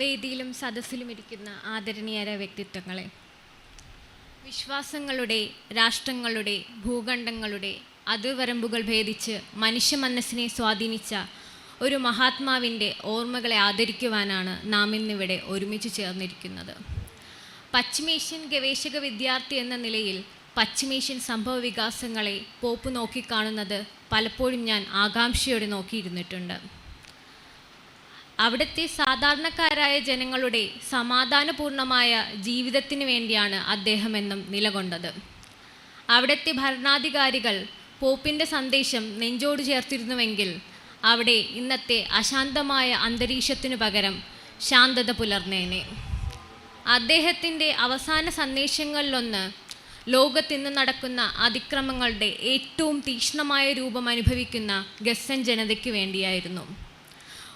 വേദിയിലും സദസ്സിലും ഇരിക്കുന്ന ആദരണീയര വ്യക്തിത്വങ്ങളെ വിശ്വാസങ്ങളുടെ രാഷ്ട്രങ്ങളുടെ ഭൂഖണ്ഡങ്ങളുടെ അതിർവരമ്പുകൾ ഭേദിച്ച് മനുഷ്യ മനസ്സിനെ സ്വാധീനിച്ച ഒരു മഹാത്മാവിന്റെ ഓർമ്മകളെ ആദരിക്കുവാനാണ് നാം ഇന്നിവിടെ ഒരുമിച്ച് ചേർന്നിരിക്കുന്നത്. പശ്ചിമേഷ്യൻ ഗവേഷക വിദ്യാർത്ഥി എന്ന നിലയിൽ പശ്ചിമേഷ്യൻ സംഭവ വികാസങ്ങളെ പോപ്പ് നോക്കിക്കാണുന്നത് പലപ്പോഴും ഞാൻ ആകാംക്ഷയോടെ നോക്കിയിരുന്നിട്ടുണ്ട്. അവിടുത്തെ സാധാരണക്കാരായ ജനങ്ങളുടെ സമാധാനപൂർണമായ ജീവിതത്തിന് വേണ്ടിയാണ് അദ്ദേഹം എന്നും നിലകൊണ്ടത്. അവിടുത്തെ ഭരണാധികാരികൾ പോപ്പിന്റെ സന്ദേശം നെഞ്ചോട് ചേർത്തിരുന്നുവെങ്കിൽ അവിടെ ഇന്നത്തെ അശാന്തമായ അന്തരീക്ഷത്തിനു പകരം ശാന്തത പുലർന്നേനെ. അദ്ദേഹത്തിന്റെ അവസാന സന്ദേശങ്ങളിലൊന്ന് ലോകത്തിന്ന് നടക്കുന്ന അതിക്രമങ്ങളുടെ ഏറ്റവും തീക്ഷ്ണമായ രൂപം അനുഭവിക്കുന്ന ഗസൻ ജനതയ്ക്ക് വേണ്ടിയായിരുന്നു.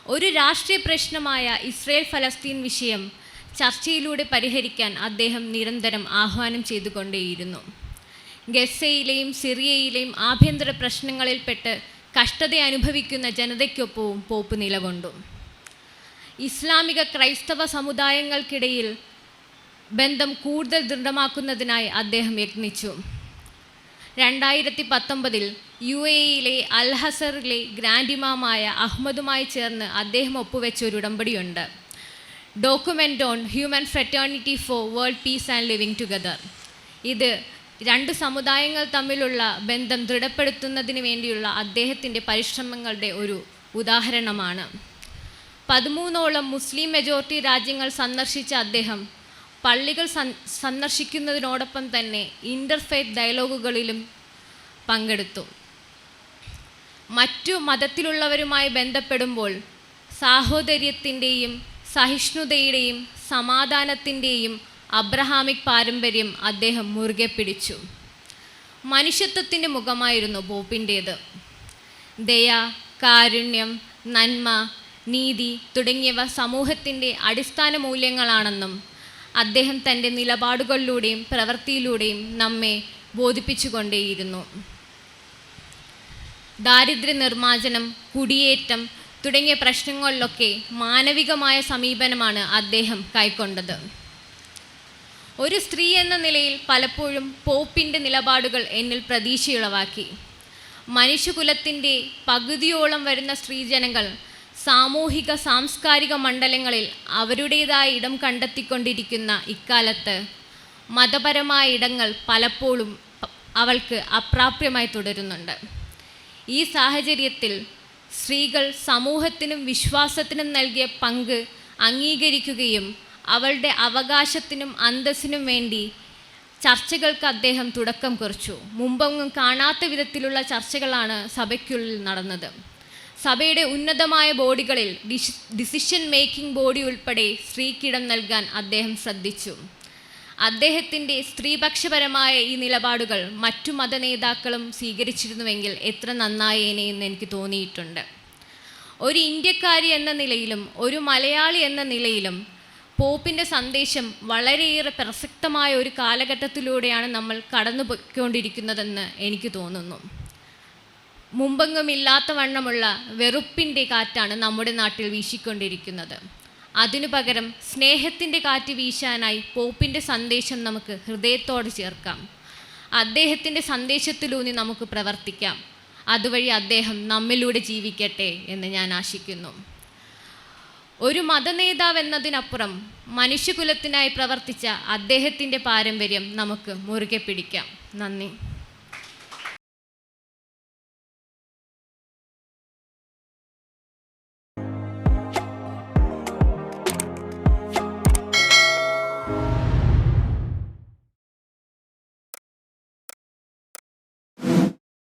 ഒരു രാഷ്ട്രീയ പ്രശ്നമായ ഇസ്രയേൽ ഫലസ്തീൻ വിഷയം ചർച്ചയിലൂടെ പരിഹരിക്കാൻ അദ്ദേഹം നിരന്തരം ആഹ്വാനം ചെയ്തുകൊണ്ടേയിരുന്നു. ഗസയിലെയും സിറിയയിലെയും ആഭ്യന്തര പ്രശ്നങ്ങളിൽപ്പെട്ട് കഷ്ടത അനുഭവിക്കുന്ന ജനതയ്ക്കൊപ്പവും പോപ്പ് നിലകൊണ്ടു. ഇസ്ലാമിക ക്രൈസ്തവ സമുദായങ്ങൾക്കിടയിൽ ബന്ധം കൂടുതൽ ദൃഢമാക്കുന്നതിനായി അദ്ദേഹം യത്നിച്ചു. രണ്ടായിരത്തി പത്തൊമ്പതിൽ യു എ അൽ ഹസറിലെ ഗ്രാൻഡ് ഇമാമായ അഹമ്മദുമായി ചേർന്ന് അദ്ദേഹം ഒപ്പുവെച്ച ഒരു ഉടമ്പടിയുണ്ട്. Document on human fraternity for world peace and living together ഇത് രണ്ട് സമുദായങ്ങൾ തമ്മിലുള്ള ബന്ധം ദൃഢപ്പെടുത്തുന്നതിന് വേണ്ടിയുള്ള അദ്ദേഹത്തിന്റെ പരിശ്രമങ്ങളുടെ ഒരു ഉദാഹരണമാണ്. പതിമൂന്നോളം മുസ്ലിം മെജോറിറ്റി രാജ്യങ്ങൾ സന്ദർശിച്ച അദ്ദേഹം പള്ളികൾ സന്ദർശിക്കുന്നതിനോടൊപ്പം തന്നെ ഇന്റർഫെയ്ത്ത് ഡയലോഗുകളിലും പങ്കെടുത്തു. മറ്റു മതത്തിലുള്ളവരുമായി ബന്ധപ്പെടുമ്പോൾ സാഹോദര്യത്തിന്റെയും സഹിഷ്ണുതയുടെയും സമാധാനത്തിന്റെയും അബ്രഹാമിക് പാരമ്പര്യം അദ്ദേഹം മുറുകെ പിടിച്ചു. മനുഷ്യത്വത്തിന്റെ മുഖമായിരുന്നു പോപ്പിന്റേത് ദയ കാരുണ്യം നന്മ നീതി തുടങ്ങിയവ സമൂഹത്തിന്റെ അടിസ്ഥാന മൂല്യങ്ങളാണെന്നും അദ്ദേഹം തന്റെ നിലപാടുകളിലൂടെയും പ്രവൃത്തിയിലൂടെയും നമ്മെ ബോധിപ്പിച്ചുകൊണ്ടേയിരുന്നു. ദാരിദ്ര്യ നിർമ്മാർജനം കുടിയേറ്റം തുടങ്ങിയ പ്രശ്നങ്ങളിലൊക്കെ മാനവികമായ സമീപനമാണ് അദ്ദേഹം കൈക്കൊണ്ടത്. ഒരു സ്ത്രീ എന്ന നിലയിൽ പലപ്പോഴും പോപ്പിന്റെ നിലപാടുകൾ എന്നിൽ പ്രതീക്ഷയുളവാക്കി. മനുഷ്യകുലത്തിന്റെ പകുതിയോളം വരുന്ന സ്ത്രീജനങ്ങൾ സാമൂഹിക സാംസ്കാരിക മണ്ഡലങ്ങളിൽ അവരുടേതായ ഇടം കണ്ടെത്തിക്കൊണ്ടിരിക്കുന്ന ഇക്കാലത്ത് മതപരമായ ഇടങ്ങൾ പലപ്പോഴും അവൾക്ക് അപ്രാപ്യമായി തുടരുന്നുണ്ട്. ഈ സാഹചര്യത്തിൽ സ്ത്രീകൾ സമൂഹത്തിനും വിശ്വാസത്തിനും നൽകിയ പങ്ക് അംഗീകരിക്കുകയും അവളുടെ അവകാശത്തിനും അന്തസ്സിനും വേണ്ടി ചർച്ചകൾക്ക് അദ്ദേഹം തുടക്കം കുറിച്ചു. മുമ്പൊന്നും കാണാത്ത വിധത്തിലുള്ള ചർച്ചകളാണ് സഭയ്ക്കുള്ളിൽ നടന്നത്. സഭയുടെ ഉന്നതമായ ബോഡികളിൽ ഡിസിഷൻ മേക്കിംഗ് ബോഡി ഉൾപ്പെടെ സ്ത്രീക്കിടം നൽകാൻ അദ്ദേഹം ശ്രദ്ധിച്ചു. അദ്ദേഹത്തിന്റെ സ്ത്രീപക്ഷപരമായ ഈ നിലപാടുകൾ മറ്റു മത നേതാക്കളും സ്വീകരിച്ചിരുന്നുവെങ്കിൽ എത്ര നന്നായേനെ എന്ന് എനിക്ക് തോന്നിയിട്ടുണ്ട്. ഒരു ഇന്ത്യക്കാരി എന്ന നിലയിലും ഒരു മലയാളി എന്ന നിലയിലും പോപ്പിന്റെ സന്ദേശം വളരെയേറെ പ്രസക്തമായ ഒരു കാലഘട്ടത്തിലൂടെയാണ് നമ്മൾ കടന്നു പോയിക്കൊണ്ടിരിക്കുന്നതെന്ന് എനിക്ക് തോന്നുന്നു. മുമ്പെങ്ങും ഇല്ലാത്ത വണ്ണമുള്ള വെറുപ്പിന്റെ കാറ്റാണ് നമ്മുടെ നാട്ടിൽ വീശിക്കൊണ്ടിരിക്കുന്നത്. അതിനു പകരം സ്നേഹത്തിന്റെ കാറ്റ് വീശാനായി പോപ്പിന്റെ സന്ദേശം നമുക്ക് ഹൃദയത്തോട് ചേർക്കാം. അദ്ദേഹത്തിന്റെ സന്ദേശത്തിലൂന്നി നമുക്ക് പ്രവർത്തിക്കാം. അതുവഴി അദ്ദേഹം നമ്മിലൂടെ ജീവിക്കട്ടെ എന്ന് ഞാൻ ആശിക്കുന്നു. ഒരു മതനേതാവ് എന്നതിനപ്പുറം മനുഷ്യകുലത്തിനായി പ്രവർത്തിച്ച അദ്ദേഹത്തിന്റെ പാരമ്പര്യം നമുക്ക് മുറുകെ പിടിക്കാം. നന്ദി.